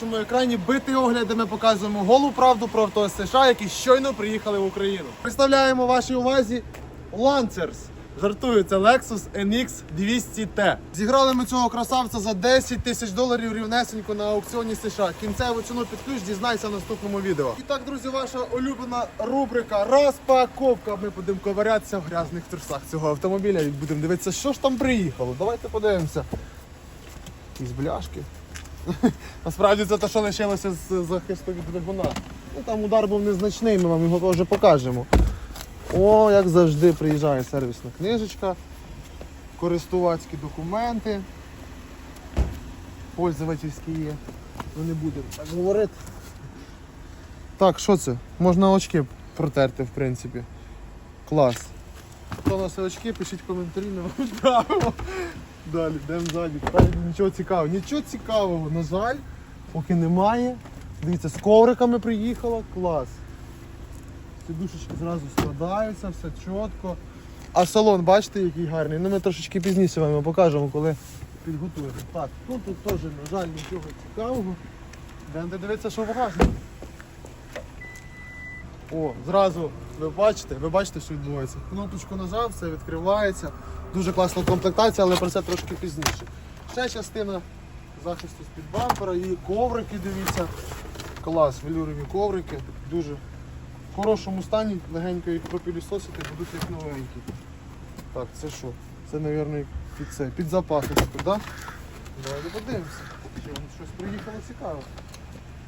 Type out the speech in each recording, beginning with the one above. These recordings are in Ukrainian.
вашому екрані битий огляд, де ми показуємо голу правду про авто США, які щойно приїхали в Україну. Представляємо вашій увазі Lancers. Жартую, це Lexus NX 200T. Зіграли ми цього красавця за 10 тисяч доларів рівнесенько на аукціоні США. Кінцеву ціну під ключ дізнайся в наступному відео. І так, друзі, ваша улюблена рубрика Розпаковка. Ми будемо ковирятися в грязних трусах цього автомобіля і будемо дивитися, що ж там приїхало. Давайте подивимося. Якісь бляшки. Насправді це те, що лишилося з захисту від двигуна. Ну там удар був незначний, ми вам його теж покажемо. О, як завжди, приїжджає сервісна книжечка, користувацькі документи. Пользовательські є. Ну не будемо так говорити. Так, що це? Можна очки протерти, в принципі. Клас. Хто носить очки, пишіть коментарі, не відправимо. Далі, йдемо ззаді. Нічого цікавого. Нічого цікавого, на жаль, поки немає. Дивіться, з ковриками приїхала, клас. Сідушечки зразу складаються, все чітко. А салон, бачите, який гарний. Ну ми трошечки пізніше вам покажемо, коли підготуємо. Так, ну тут теж, на жаль, нічого цікавого. Йдемо дивитися, що в. О, зразу ви бачите, ви бачите, що відбувається. Кнопочку нажав, все відкривається. Дуже класна комплектація, але про це трошки пізніше. Ще частина захисту з-під бампера і коврики, дивіться. Клас, велюрові коврики. Дуже в хорошому стані, легенько їх пропілісосити, будуть як новенькі. Так, це що? Це, мабуть, під це, під запасочку, так? Да? Давайте подивимося. Воно щось приїхало цікаве.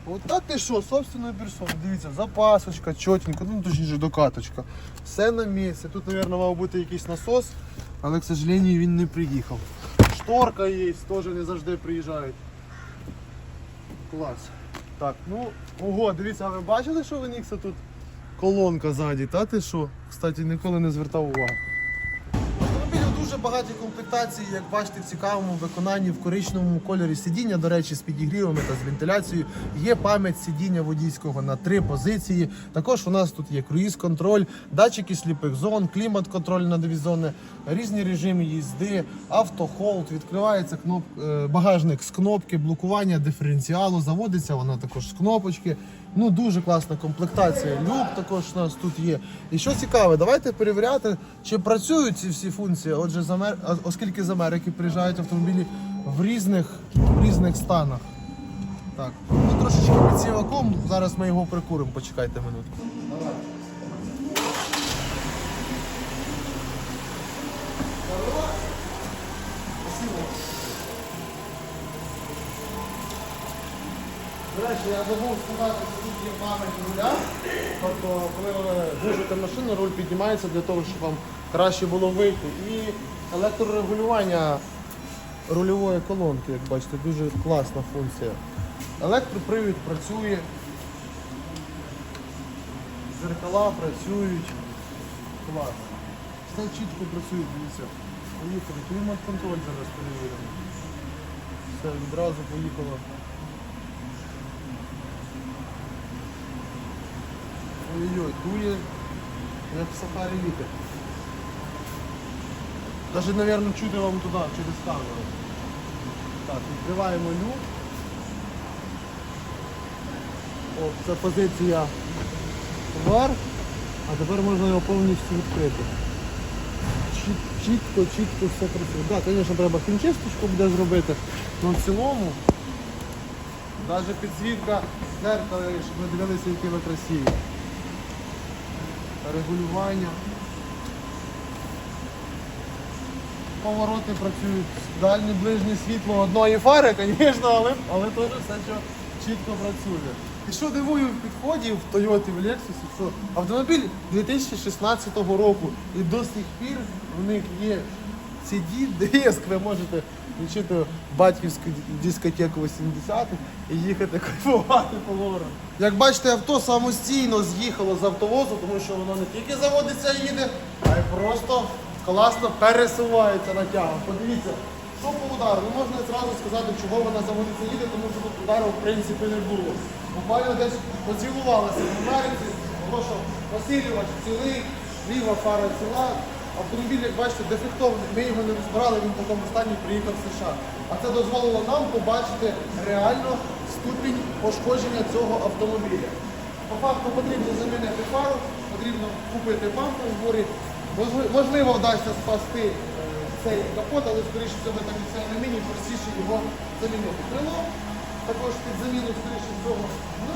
От так ти що, собственною персоною. Дивіться, запасочка, чотенько, ну точніше докаточка. Все на місці. Тут, мабуть, мав бути якийсь насос, але, к сожалению, він не приїхав. Шторка є, теж не завжди приїжджають. Клас. Так, ну, ого, дивіться, а ви бачили, що в Енікса тут колонка ззаді, та ти що? Кстати, ніколи не звертав увагу. Дуже багаті комплектації, як бачите, в цікавому виконанні в коричневому кольорі сидіння, до речі, з підігрівами та з вентиляцією. Є пам'ять сидіння водійського на три позиції. Також у нас тут є круїз-контроль, датчики сліпих зон, клімат-контроль на дві різні режими їзди, автохолд, відкривається кноп... е, багажник з кнопки, блокування диференціалу, заводиться вона також з кнопочки. Ну дуже класна комплектація. Люк також у нас тут є. І що цікаве, давайте перевіряти, чи працюють ці всі функції. Отже, з Амер... оскільки з Америки приїжджають автомобілі в різних, в різних станах. Так, ну трошечки під сіваком. Зараз ми його прикуримо. Почекайте минутку. До речі, я забув сказати, є пам'ять руля. Тобто, коли ви глушите машину, руль піднімається для того, щоб вам краще було вийти. І електрорегулювання рульової колонки, як бачите, дуже класна функція. Електропривід працює. Зеркала працюють. Клас. Все чітко працює, дивіться. Поїхали. Клімат-контроль зараз перевіримо. Все, відразу поїхало. Ой-ой, дує, як в сахарі вітер. Даже, мабуть, чути вам туди, через камеру. Так, відкриваємо люк. О, це позиція вверх, а тепер можна його повністю відкрити. Чітко, чітко все працює. Так, звісно, треба хімчисточку буде зробити, але в цілому навіть підсвітка зеркала, щоб ви дивилися, які ви красиві регулювання. Повороти працюють, дальнє ближнє світло одної фари, звісно, але, але теж все що чітко працює. І що дивую в підході в Toyota в Lexus, що автомобіль 2016 року і до сих пір в них є CD, диск, ви можете включити батьківську дискотеку 80-х і їхати кайфувати по горам. Як бачите, авто самостійно з'їхало з автовозу, тому що воно не тільки заводиться і їде, а й просто класно пересувається на тягу. Подивіться, що по удару. Ну можна зразу сказати, чого вона заводиться і їде, тому що тут удару в принципі не було. Буквально десь поцілувалася в тому що посилювач цілий, ліва фара ціла. Автомобіль, як бачите, дефектований. Ми його не розбирали, він в такому стані приїхав в США. А це дозволило нам побачити реально ступінь пошкодження цього автомобіля. По факту потрібно замінити фару, потрібно купити бампер в горі. Можливо, вдасться спасти е, цей капот, але скоріше всього як це алюміній, простіше його замінити. Крило також під заміну, скоріше всього. Ну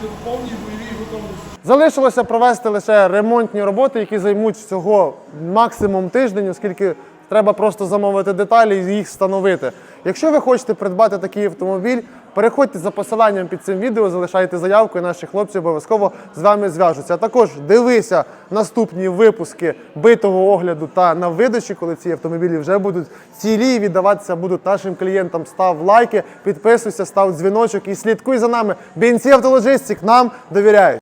буде в повній бойовій готовності. Залишилося провести лише ремонтні роботи, які займуть всього максимум тиждень, оскільки треба просто замовити деталі і їх встановити. Якщо ви хочете придбати такий автомобіль, переходьте за посиланням під цим відео, залишайте заявку, і наші хлопці обов'язково з вами зв'яжуться. А також дивися наступні випуски битого огляду та на видачі, коли ці автомобілі вже будуть цілі віддаватися будуть нашим клієнтам. Став лайки, підписуйся, став дзвіночок і слідкуй за нами. Бінці автологистик нам довіряють.